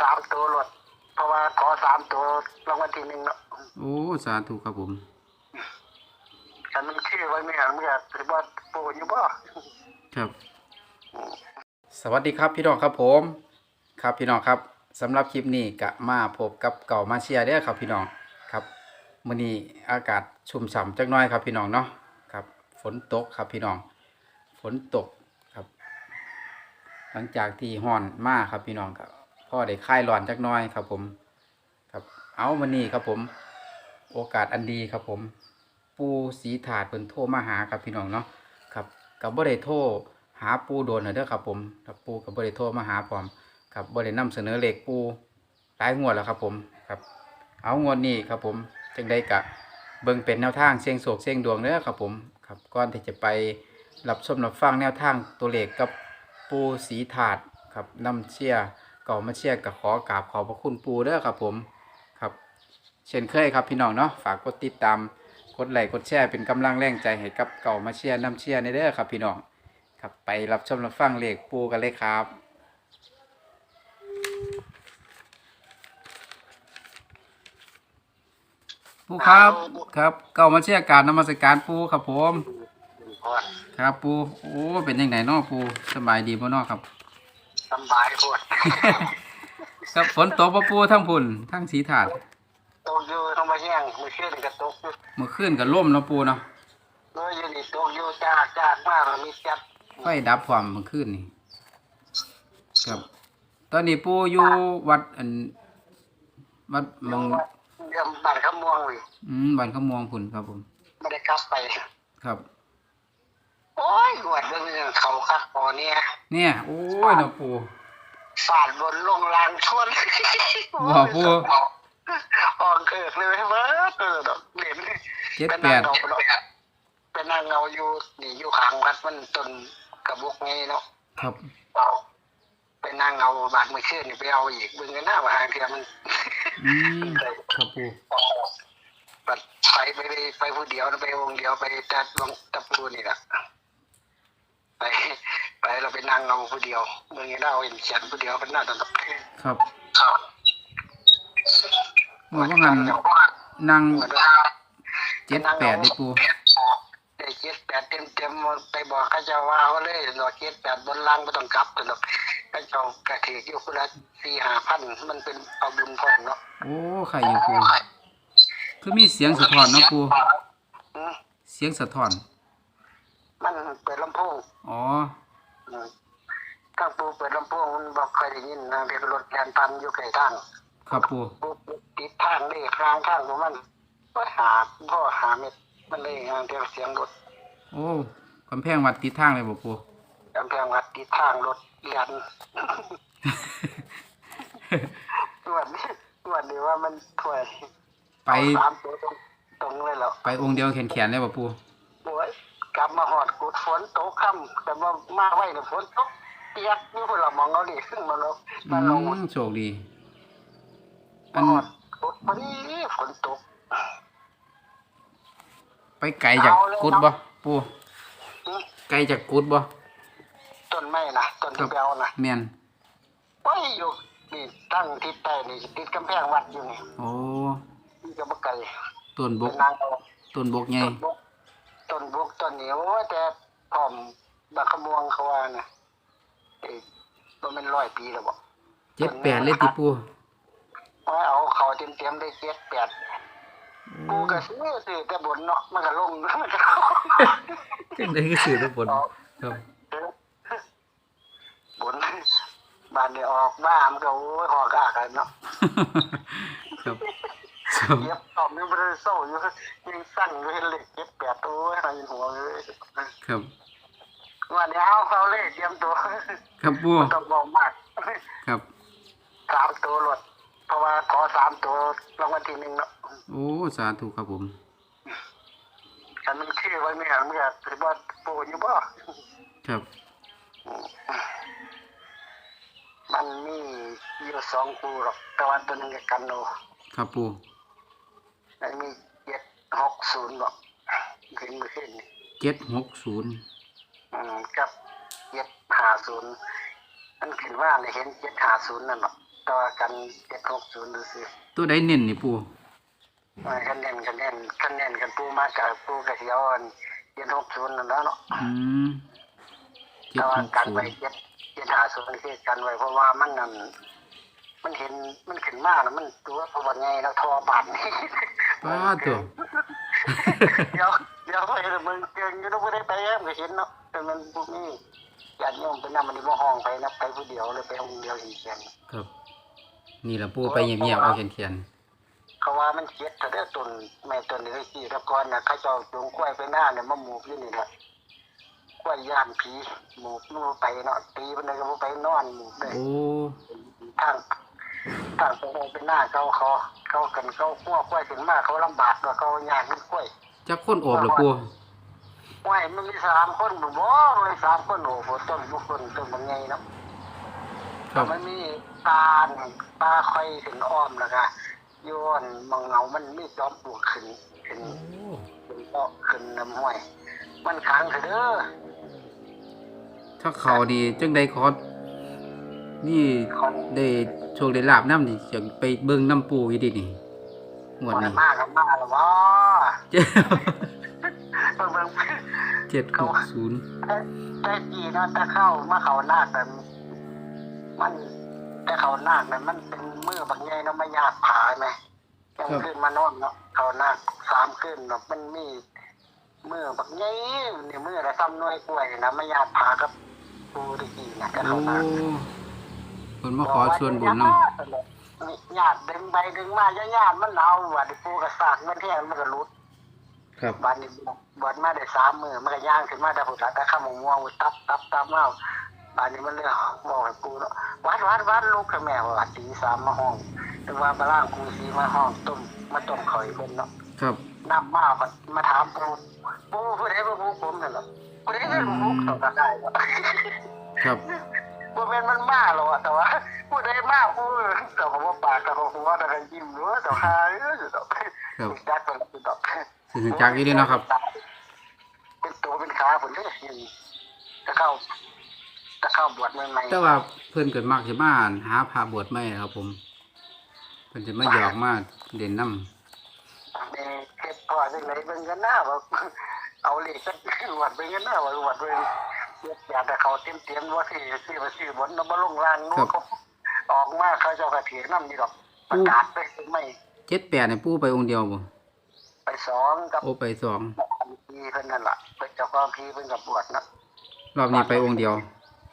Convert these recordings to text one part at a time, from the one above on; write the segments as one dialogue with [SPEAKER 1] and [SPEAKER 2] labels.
[SPEAKER 1] สามตัวรถเพราะว่าขอสามตัวรางวัลที่หนึ่งเนาะ
[SPEAKER 2] โอ้สาธุครับผม
[SPEAKER 1] ฉันมันชื่อไว้ไม่หันไม่อยากถือว่าปูอยู่บ่
[SPEAKER 2] ครับ สวัสดีครับพี่น้องครับผม ครับพี่น้องครับสำหรับคลิปนี้ก็มาพบกับเก่ามาเชียร์เด้อครับพี่น้องครับมื้อนี้อากาศชุ่มฉ่ำจักหน้อยครับพี่น้องเนาะครับ ฝนตกครับพี่น้อง ฝนตกครับ หลังจากที่ฮ้อนมากครับพี่น้องครับ พ่อได้คลายร้อนจักน้อยครับ ผมครับเอามื้อนี้ครับผม โอกาสอันดีครับผม ปูสีถาดเพิ่นโทรมาหาครับพี่น้องเนาะครับกับบ่ได้โทรหาปูโดนเด้อครับผมครับปูกับบ่ได้โทรมาหาพร้อมครับบ่ได้นำเสนอเลขปูหลายงวดแล้วครับผมครับเอางวดนี้ครับผมจังได้กะเบิ่งเป็นแนวทางเสียงโศกเสียงดวงเด้อครับผมครับก่อนที่จะไปรับชมรับฟังแนวทางตัวเลขกับปูสีถาดครับนำเชียร์ ก่ามาเชียร์กับขอกราบขอบพระคุณปูเด้อครับผมครับ เช่นเคยครับพี่น้องเนาะฝากกดติดตามกดไลค์กดแชร์เป็นกำลังแรงใจให้กับเก่ามาเชียร์น้ำเชียร์ในเด้อครับพี่น้องครับไปรับชมรับฟังเลขปูกันเลยครับปูครับครับเก่ามาเชียร์การนมัสการปูครับผม ครับปูโอ้เป็นยังไงเนาะปูสบายดีบ่เนาะครับ
[SPEAKER 1] สำบายโคตร
[SPEAKER 2] ครับฝนตกบ่ปูทั้งพุ่นทั้งสีถาด
[SPEAKER 1] ตกอยู่ต้องมาแย่งมือขึ้นกับตกอยู่
[SPEAKER 2] เมื่อคืนก็ล่มเนาะปูเนาะ
[SPEAKER 1] เมื่อยืนนี่ตกอยู่จากจากมากมีจัด
[SPEAKER 2] ไฟดับความเมื่อคืนนี่ครับ ตอนนี้ปูอยู่วัดอันวัดหมอง
[SPEAKER 1] เรื่องบ้านขม่วงเลย
[SPEAKER 2] อืมบ้านขมวงพุ่นครับผม
[SPEAKER 1] ไม่ได้กลับไป
[SPEAKER 2] ครับ
[SPEAKER 1] โอ้ยหวดเรื่องนี้เขาคักพอเนี่ย
[SPEAKER 2] เนี่ยโอ้ยเนาะปู
[SPEAKER 1] ฝาดบนลงลางชวน
[SPEAKER 2] ว่าปู
[SPEAKER 1] ออกเกิดเลยเว้ยเออดอกเหรียญ
[SPEAKER 2] เจ็ด
[SPEAKER 1] เป็น
[SPEAKER 2] แป
[SPEAKER 1] นาง
[SPEAKER 2] ด
[SPEAKER 1] เงาดอกเป็นนางเงาอยู่นี่อยู่ข้างวัดมันต้นกระบุกไงเนาะ
[SPEAKER 2] ครับ
[SPEAKER 1] เป็นนางเงาบาดมือขึ้นนี่ไปเอาอีกเบึงกันหน้าว่าหางเทียมัน
[SPEAKER 2] อืมครับปู
[SPEAKER 1] บัดไปไปไปไปผู้เดียวนะไปองค์เดียวไปจัดลงตะปูนี่แหละ ไป ไปเราไปนั่งเงาผู้เดียวเมืองนี้เราเห็นเขียนผู้เดียวเป็นหน้าตลก
[SPEAKER 2] ครับ
[SPEAKER 1] ครับ
[SPEAKER 2] เมื่อว่างันนั่ง
[SPEAKER 1] เหมือนว่า
[SPEAKER 2] เจ็ดแปดดิปู
[SPEAKER 1] ได้เจ็ดแปดเต็มเต็มๆไปบอกข้าเจ้าว่าเขาเลยหนอเจ็ดแปดบนล่างไม่ต้องกลับตลกข้าเจ้ากระถืออยู่คนละสี่ห้าพันมันเป็นเอาบุญพร้อมเนาะ
[SPEAKER 2] โอ้ไข่อยู่ปูคือมีเสียงสะท้อนเนาะปู
[SPEAKER 1] อืม
[SPEAKER 2] เสียงสะท้อน
[SPEAKER 1] มันเปิดลำโพง
[SPEAKER 2] อ๋อ
[SPEAKER 1] อืมข้างปูเปิดลำโพงมันบอกเคยได้ยินนะเป็นรถแลนปันอยู่ไกลทาง
[SPEAKER 2] ครับปู
[SPEAKER 1] ปูติดทางเลยทางข้างของมันก็หาพ่อหาเม็ดมันเลยงานเดียวเสียงรถ
[SPEAKER 2] โอ้กำแพงวัดติดทางเลยบ่ปู
[SPEAKER 1] กำแพงวัดติดทางรถเลียนส่วนนี้ส่วนนี้ว่ามันถวย
[SPEAKER 2] ไป
[SPEAKER 1] สามตัวตรงตรงเลยแล้ว
[SPEAKER 2] ไปองค์เดียวแขนๆเลยบ่ปู
[SPEAKER 1] โอ้ย กลับมาหอดกุดฝนตกค่ำแต่ว่ามาไว้เนี่ยฝนตกเปียกนี่พวกเรามองเอาดิขึ้นมาแล้ว
[SPEAKER 2] อื
[SPEAKER 1] มาลง
[SPEAKER 2] มโชคดี อั
[SPEAKER 1] มานหอดกุดพอดีฝนตก
[SPEAKER 2] ไปไกลจากกุดบ่ปู
[SPEAKER 1] อืม
[SPEAKER 2] ไกลจากกุดบ่
[SPEAKER 1] ต้นไม้นะต้นที่เบลนะ
[SPEAKER 2] แม่น
[SPEAKER 1] โอ้ยอยู่นี่ตั้งทิศใต้นี่ติดกำแพงวัดอยู่นี่
[SPEAKER 2] โอ้
[SPEAKER 1] นี่ก็บ่ไกล
[SPEAKER 2] ต้นบ
[SPEAKER 1] เป็
[SPEAKER 2] ก
[SPEAKER 1] นนางเอา
[SPEAKER 2] ต้นบกใหญ่
[SPEAKER 1] ต้นบุก ต้นบุกต้นเหนียวแต่พร้อมบักขมวงเขาว่านะเอ้ยบ่แม่นร้อยปีแล้วบ่
[SPEAKER 2] เจ็ดแปดเลยติปู
[SPEAKER 1] ว่าเอาเขาเต็มๆได้เจ็ดแปดกูก็ซื้อซื้อแต่บนเนาะมันก็ลงมันก็
[SPEAKER 2] จังได๋คือสื่อทุกคนครับ
[SPEAKER 1] บนบ้านนี่ออกบ้ามันก็โอ้ยหอกากกันเนาะ
[SPEAKER 2] ครับครับ
[SPEAKER 1] เย็บตอมยังบ่ได้เศร้าอยู่ยังสั่นอยู่เห็นเลขเจ็ดแปดโอ้ยให้หัวเลย
[SPEAKER 2] ครับ
[SPEAKER 1] วันนี้เอาเขาเลยเตรียมตัว
[SPEAKER 2] ครับปู
[SPEAKER 1] ต้องบอกมาก
[SPEAKER 2] ครับ
[SPEAKER 1] สามตัวรถเพราะว่าขอสามตัวรางวัลที่หนึ่งเนาะ
[SPEAKER 2] โอ้สาธุครับผม
[SPEAKER 1] ฉันมันชื่อไว้ไม่หันไม่อยากถือว่าปูอยู่บ่
[SPEAKER 2] ครับ
[SPEAKER 1] มันมีอยู่สองคูหรอกแต่ว่าตัวหนึงกับกันโน
[SPEAKER 2] ครับปู
[SPEAKER 1] มันมีเจ็ดหกศูนย์บอกขึ้นมือขึ้นนี่
[SPEAKER 2] เจ็ดหกศูนย์
[SPEAKER 1] อืมกับเจ็ดห้าศูนย์มันขึ้นว่าเลยเห็นเจ็ดห้าศูนย์นั่นหรอกต่อกันเจ็ดหกศูนย์ดูสิ
[SPEAKER 2] ตัวใดเน้นนี่ปู
[SPEAKER 1] คะแนนคะแนนคะแนนกันปูมาจากปูกระเทียวเจ็ดหกศูนย์นั่นแล้วเนาะ
[SPEAKER 2] อืมเจ็ด
[SPEAKER 1] แต่
[SPEAKER 2] ห
[SPEAKER 1] ว่ากกัน
[SPEAKER 2] ศู
[SPEAKER 1] ไว้
[SPEAKER 2] นย์
[SPEAKER 1] เจ็ดเจ็ดห้าศูนย์คือกันไว้เพราะว่ามันนั่นมันเห็นมันขึ้นมากนะมันตัวตัวไงแล้วทอบาดนี่
[SPEAKER 2] ป้าตัว
[SPEAKER 1] เดี๋ยวเดี๋ยวไปเลยมึงเกินอยู่ต้องไม่ได้ไปแอมก็เห็นเนาะแต่มันพวกนี้ญาติโยมไปนำมันในบ่ห้องไปนะไปผู้เดียวเลยไปองค์เดียวอีกอย่าง
[SPEAKER 2] ครับ นี่ละปูไปเงียบๆเอาเขียน
[SPEAKER 1] เขาว่ามันเจ็ดแต่ได้ต้นแม่ต้นนี่สี่ตะกอนนะเขาเจ้าจูงกล้วยไปหน้าเนี่ยมาหมูกอยู่นี่แหละกล้วยย่านผีหมูกนู่นไปเนาะตีมันเลยก็บ่ไปนอนหมูกเลย
[SPEAKER 2] ๆโอ้
[SPEAKER 1] ทาง ทางตรงเป็นหน้าเขาเขาเขากันเขาขั้วกล้วยถึงมากเขาลำบากกว่าเขาย่างมันกล้วย
[SPEAKER 2] จักคนโอบละปู
[SPEAKER 1] กล้วยมันมีสามคนบ่บ่มันสามคนโอ้โหต้นบุคคลต้นบางไงเนาะ
[SPEAKER 2] ครับ
[SPEAKER 1] มันมีตาลปลาคอยขึ้นอ้อมแล้วก็โยนมองเงามันมีจอมปลวกขึ้นขึ้น
[SPEAKER 2] โอ้
[SPEAKER 1] ขึ้นเตาะขึ้นน้ำห้วย มันขังเถอะเด้อ
[SPEAKER 2] ถ้าเขานี่จังใดขอ นี่
[SPEAKER 1] ของ
[SPEAKER 2] ได้โชคได้ลาบน้ำนี่จะไปเบิ่งน้ำปูอยู่ดินี่งวด
[SPEAKER 1] มัน
[SPEAKER 2] นี้
[SPEAKER 1] มากกับมาแล้วว่า
[SPEAKER 2] เจ็ด
[SPEAKER 1] เบิ่งเบิ่ง
[SPEAKER 2] เจ็ดหกศูนย์
[SPEAKER 1] แต่กี่เนาะถ้าเข้ามาเขานาคแต่มันแต่เขานาคเนี่ยมันเป็นมือบางไงเนาะไม่ยากผาไหมยังขึ้นมานอนเนาะเขานาคสามขึ้นเนาะมันมีมือบางไงเนี่ยมือละซ้ำหน้อยกล้วยนะไม่ยากผากับปูตะกี้นะแต่
[SPEAKER 2] โอ้
[SPEAKER 1] เขานา ค
[SPEAKER 2] คนมาขอส่วนบุญนำ
[SPEAKER 1] ญาติดึงไปดึงมาญาติมันเอาว่าดิปูกระสากมันแท้มันก็รุด
[SPEAKER 2] ครับ
[SPEAKER 1] บานนี้บานมาได้สามมือมันก็ย่างขึ้นมาได้ผุดตะข้ามม่วงตับตับตับมาบานนี้มันเลยบอกให้ปูเนาะวัดวัดวัดลูกกับแม่ว่าตีสามมาห้องถึงว่ามาล่างปูสีมาห้องต้มมาต้มข่อยเพิ่นเนาะ
[SPEAKER 2] ครับ
[SPEAKER 1] น้ำมาบัดมาถามปูปูผู้ใดบ่ปูผมนั่นเนาะผู้ใดเป็นปูเขาก็ได้เนาะ
[SPEAKER 2] ครับ
[SPEAKER 1] บ่แม่นมันมาหรอกแต่ว่าผู้ใดมาผู้แต่ผมว่าปากกับหัวแต่ก็ยิ้มเนาะแต่หาเอ้ยดอก
[SPEAKER 2] ครับ
[SPEAKER 1] จักเป็นดอก
[SPEAKER 2] สื่อจักอยู่ดีเนาะครับ
[SPEAKER 1] เป็นตัวเป็นขาผมเลยจะเข้าจะเข้าบวชใหม่ๆ
[SPEAKER 2] แต่ว่าเพิ่นเกิดมากสิมาหาพาบวชไม่ครับ ผมเพิ่นจะมาหยอกมาเด่นน้
[SPEAKER 1] เด็กเก็บพ่อจังไหนเบิ่งกันหน้าว่าเอาเลขสักหวัดเบิ่งกันหน้าว่าหวัดเบิ่งเก็บ อยากแต่เขาเต็มเต็มๆว่าที่ที่ว่าที่บนน้ำมาลงล่างนู้นเขาออกมาเขาเจ้ากระเถียงน้ำนี่ดอกประกาศไปไม่ำ
[SPEAKER 2] เจ็ดแปดในปูไปองค์เดียวบ่
[SPEAKER 1] ไปสองกับ
[SPEAKER 2] โอ้ไปสอง
[SPEAKER 1] พีเพิ่นนั่นล่ะเป็นเจ้าของพีเพิ่นกับบวชเนาะ
[SPEAKER 2] รอบนี้ไปองค์เดียว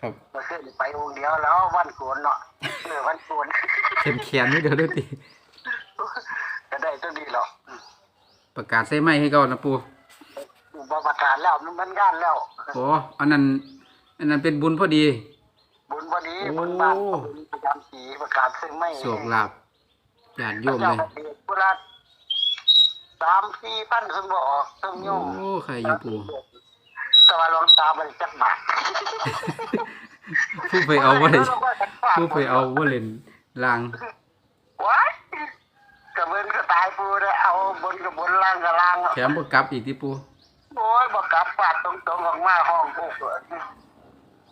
[SPEAKER 2] ครับ
[SPEAKER 1] เมื่อคืนไปองค์เดียวแล้ววันโกนเนาะเออวันโกน
[SPEAKER 2] เขียนเขียนนี่เดี๋ยวด้วยติ
[SPEAKER 1] ก็ได้ตัวดีหรอก
[SPEAKER 2] ประกาศใส่ไม้ให้เขานะปู
[SPEAKER 1] อุปประกาศแล้วมันงานแล้ว
[SPEAKER 2] โอ้อันนั้น อันนั้นเป็นบุญพอดี
[SPEAKER 1] บุญวันนี้
[SPEAKER 2] โอ้
[SPEAKER 1] บุญบ้านบุญประจำสีประกาศซึ่งไม่
[SPEAKER 2] โชคลาภญาติโยมเลย
[SPEAKER 1] เวลาสามสี่พันซึ่งบ่ออกซึ่งโย
[SPEAKER 2] โอ้
[SPEAKER 1] ม
[SPEAKER 2] ใครอยู่ปู
[SPEAKER 1] แต่ว่าลองตามมันจักบาท
[SPEAKER 2] ผู้ไปเอาว่าเลยผู้ไปเอาว่าเล่นลาง
[SPEAKER 1] ว้ายกระเบินก็ตายปูเลยเอาบนกับบนล่างกับล่าง
[SPEAKER 2] แถมบ่กลับอีกที่ปู
[SPEAKER 1] โอ้ยบอกกลับฟาดตรงๆออกมาห้องปุ๊บเลย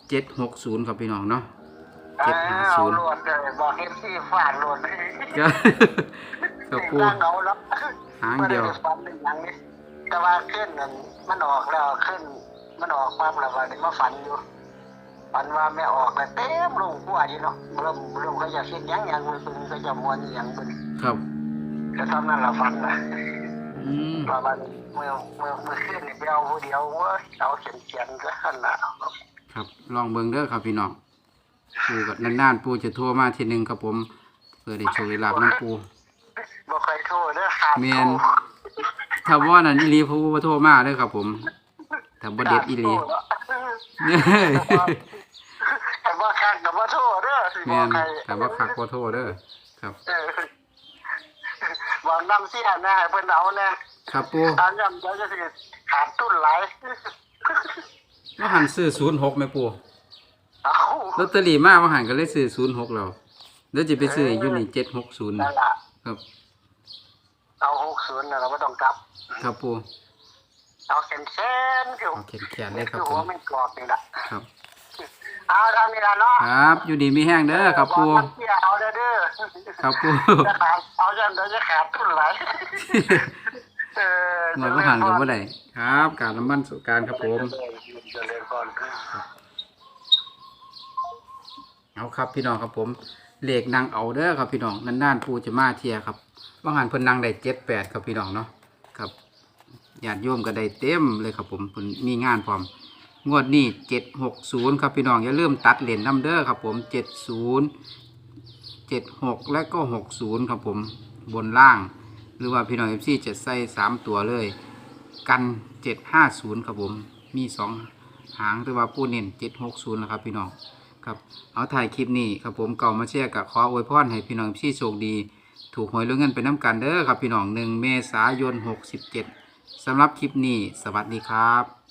[SPEAKER 2] เจ็ดหกศูนย์ครับพี่น้องเนาะ
[SPEAKER 1] อ้า
[SPEAKER 2] เจ็ดห้าศู
[SPEAKER 1] วน
[SPEAKER 2] ย์
[SPEAKER 1] โหลดเลยบอกเอฟซีฟาดโหลด
[SPEAKER 2] ก็กับปู
[SPEAKER 1] ตั้งเอาแล้ว
[SPEAKER 2] หางเดียว
[SPEAKER 1] บ่ไฝันเป็นอย่างนี้แต่ว่าขึ้นนั่นมันออกแล้วขึ้น มันออกความแล้วว่าได้มาฝันอยู่ฝันว่าไม่ออกแล้วเต็มลงหัวอยู่เนาะเริ่มเริ่มเขาอยากคิดหยังหยังมือปืนก็จะมวนอหยังปืน
[SPEAKER 2] ครับ
[SPEAKER 1] ก็ทำนั่นเราฝันนะ
[SPEAKER 2] อืม
[SPEAKER 1] ว่าวันเมื่อเมื่อเมื่อขึ้นนี่ไปเอาผู้เดียวเว่าเอาเขียนเขียนก็หันละ
[SPEAKER 2] ครับ ลองเบิ่งเด้อครับพี่น้องปูกับนานๆปูจะโทรมาทีหนึงครับผมเพื่อได้โชว์ลาบน้ำปู
[SPEAKER 1] บ่เคยโทษเด้อขาด
[SPEAKER 2] แม่
[SPEAKER 1] โท
[SPEAKER 2] น
[SPEAKER 1] ษ
[SPEAKER 2] ถ้าว่านั่นอีหลีผู้บ่โทรมาเด้อครับ ผมถ้าบ่เด็ดอีหลี
[SPEAKER 1] แต่ว่าข้างกับว่าโทษเด้อสิบ
[SPEAKER 2] แม่
[SPEAKER 1] อก
[SPEAKER 2] น
[SPEAKER 1] ใคร
[SPEAKER 2] แต่ว่าคักบ่โทรเด้อครับ
[SPEAKER 1] เออบอก น้ำเสียนะให้เพิ่นเอานะครับ
[SPEAKER 2] ปู
[SPEAKER 1] อันยำเดี๋ยวจะสิขาดทุนหลาย
[SPEAKER 2] ว่าหันซื้อ06แม่ปู
[SPEAKER 1] เอา
[SPEAKER 2] ลอตเตอรี่มาว่าหันก็เลยซื้อ06แล้วเดี๋ยวจะไปซื้ออยู่นี่760
[SPEAKER 1] นั่นล่ะ
[SPEAKER 2] ครับ
[SPEAKER 1] เอาหกศูนย์นะเราไม่ต้องกลับ
[SPEAKER 2] ครับปู
[SPEAKER 1] เอาเส้นเส้นๆคือ
[SPEAKER 2] เอาแขนๆเลยครับ
[SPEAKER 1] คือ
[SPEAKER 2] ผ
[SPEAKER 1] หัว
[SPEAKER 2] ม
[SPEAKER 1] มันกรอบนี่แหละ
[SPEAKER 2] ครับ
[SPEAKER 1] เอาทำนี่ละเนาะ
[SPEAKER 2] ครับ อยู่ดีมีแห้งเด้อครับปู
[SPEAKER 1] อกมันเที่ยวเอาเด้อเด้อ
[SPEAKER 2] ครับปู
[SPEAKER 1] จะขาดเอาจังเดี๋ยวจะขาดทุนหลายเออ
[SPEAKER 2] หน่วยประหารกับว่าไดครับการน้ำมันสุการครับผม
[SPEAKER 1] เจริญก่อน
[SPEAKER 2] เอาครับพี่น้องครับผมเลขนางเอาเด้อครับพี่น้องนานๆปูจะมาเทียครับว่างหันเพิ่นนางได้เจ็ดแปดครับพี่น้องเนาะครับญาติโยมก็ได้เต็มเลยครับผมเพิ่นมีงานพร้อม งวดนี้เจ็ดหกศูนย์ครับพี่น้องอย่าลืมตัดเหรียญน้ำเด้อครับผมเจ็ดศูนย์เจ็ดหกและก็หกศูนย์ครับผมบนล่าง หรือว่าพี่น้องเอฟซีจะใส่สามตัวเลย กันเจ็ดห้าศูนย์ครับผมมีสองหางหรือว่าผู้เน้นเจ็ดหกศูนย์นะครับพี่น้องครับเอาถ่ายคลิปนี้ครับผมเก่ามาเชียร์กับขออวยพรให้พี่น้องที่โชคดี ถูกหวยรวยเงินไปน้ำกันเด้อครับพี่น้องหนึ่งเมษายนหกสิบเจ็ดสำหรับคลิปนี้ สวัสดีครับ